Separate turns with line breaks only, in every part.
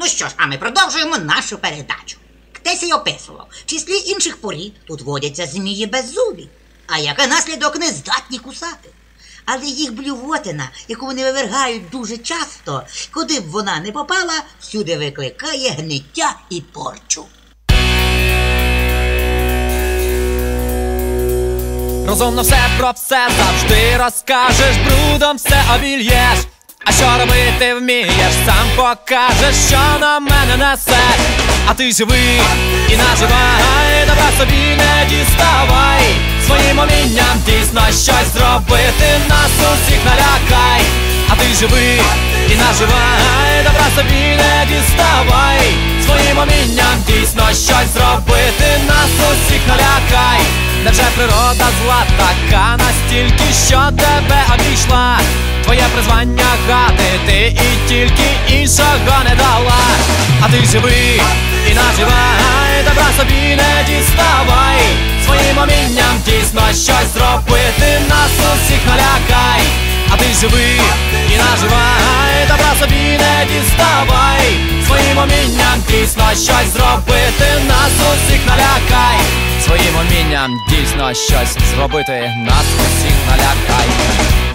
Ну що ж, а ми продовжуємо нашу передачу. Ктесій описував, в числі інших порід тут водяться змії беззубі, а як наслідок не здатні кусати. Але їх блювотина, яку вони вивергають дуже часто, куди б вона не попала, всюди викликає гниття і порчу.
Розумно все про все завжди розкажеш, брудом все обільєш. А що робити вмієш, сам покажеш, що на мене несе. А ти живи і наживай, добра собі не діставай. Своїм умінням дійсно щось зробити, нас усіх налякай. А ти живи і наживай, добра собі не діставай. Своїм умінням дійсно щось зробити, нас усіх налякай. Невже природа зла така настільки, що тебе обійшла? Твоє призвання гадити і тільки іншого не дала. А ти живи і наживай, добра собі не діставай. Своїм умінням дійсно щось зробити, нас усіх налякай. А ти живи і наживай, добра собі не діставай. Своїм умінням дійсно щось зробити, нас усіх налякай. Своїм умінням дійсно щось зробити, нас усіх налякай.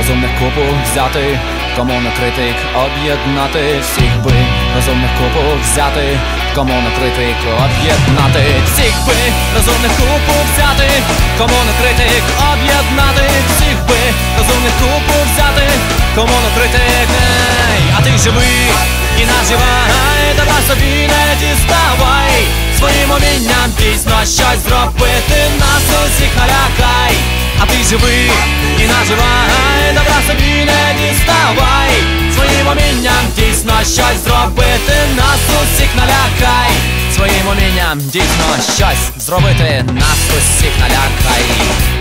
Розумних купу взяти, кому на критик об'єднати, всіх би розумних купу взяти, кому на критик об'єднати, всіх би розумних купу взяти, кому на критик об'єднати, всіх би розумних купу взяти, кому на критик, Ей, а ти живи і наживай, добра собі не діставай, своїм умінням дійсно щось зробити, нас усіх налякай. А ти живи і наживай, добра собі не діставай, своїм умінням дійсно щось зробити, нас усіх налякай, своїм умінням дійсно щось зробити, нас усіх налякай.